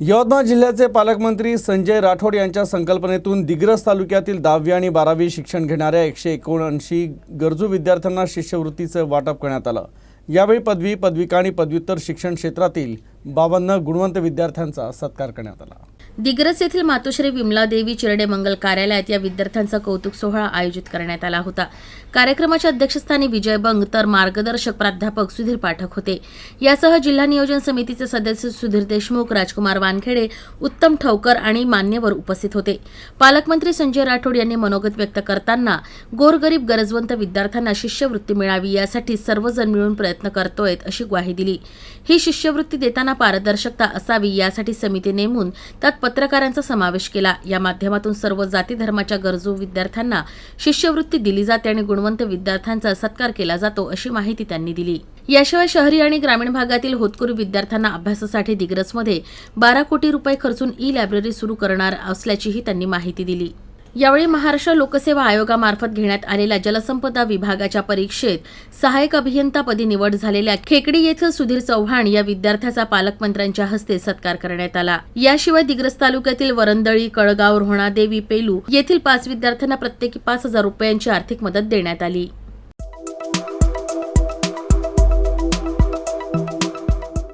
यवतमाळ जिल्ह्याचे पालकमंत्री संजय राठोड यांच्या संकल्पनेतून दिग्रस तालुक्यातील दहावी आणि बारावी शिक्षण घेणाऱ्या एकशे एकोणऐंशी गरजू विद्यार्थ्यांना शिष्यवृत्तीचं वाटप करण्यात आलं. यावेळी पदवी पदविका आणि पदव्युत्तर शिक्षण क्षेत्रातील बावन्न गुणवंत विद्यार्थ्यांचा सत्कार करण्यात आला. दिग्रस येथील मातोश्री विमला देवी चिरडे मंगल कार्यालयात या विद्यार्थ्यांचा कौतुक सोहळा आयोजित करण्यात आला होता. कार्यक्रमाच्या अध्यक्षस्थानी विजय बंग तर मार्गदर्शक प्राध्यापक सुधीर पाठक होते. यासह जिल्हा नियोजन समितीचे सदस्य सुधीर देशमुख राजकुमार वानखेडे उत्तम ठवकर आणि मान्यवर उपस्थित होते. पालकमंत्री संजय राठोड यांनी मनोगत व्यक्त करताना गोरगरीब गरजवंत विद्यार्थ्यांना शिष्यवृत्ती मिळावी यासाठी सर्वजण मिळून प्रयत्न करतोय अशी ग्वाही दिली. ही शिष्यवृत्ती देताना पारदर्शकता असावी यासाठी समिती नेमून त्यात पत्रकारांचा समावेश केला. या माध्यमातून सर्व जाती धर्माच्या गरजू विद्यार्थ्यांना शिष्यवृत्ती दिली जाते आणि गुणवंत विद्यार्थ्यांचा सत्कार केला जातो अशी माहिती त्यांनी दिली. याशिवाय शहरी आणि ग्रामीण भागातील होतकरू विद्यार्थ्यांना अभ्यासासाठी दिग्रसमध्ये बारा कोटी रुपये खर्चून ई लायब्ररी सुरू करणार असल्याचीही त्यांनी माहिती दिली. यावेळी महाराष्ट्र लोकसेवा आयोगामार्फत घेण्यात आलेल्या जलसंपदा विभागाच्या परीक्षेत सहाय्यक अभियंतापदी निवड झालेल्या खेकडी येथील सुधीर चव्हाण या विद्यार्थ्याचा पालकमंत्र्यांच्या हस्ते सत्कार करण्यात आला. याशिवाय दिग्रस तालुक्यातील वरंदळी कळगाव रोहणादेवी पेलू येथील पाच विद्यार्थ्यांना प्रत्येकी पाच हजार रुपयांची आर्थिक मदत देण्यात आली.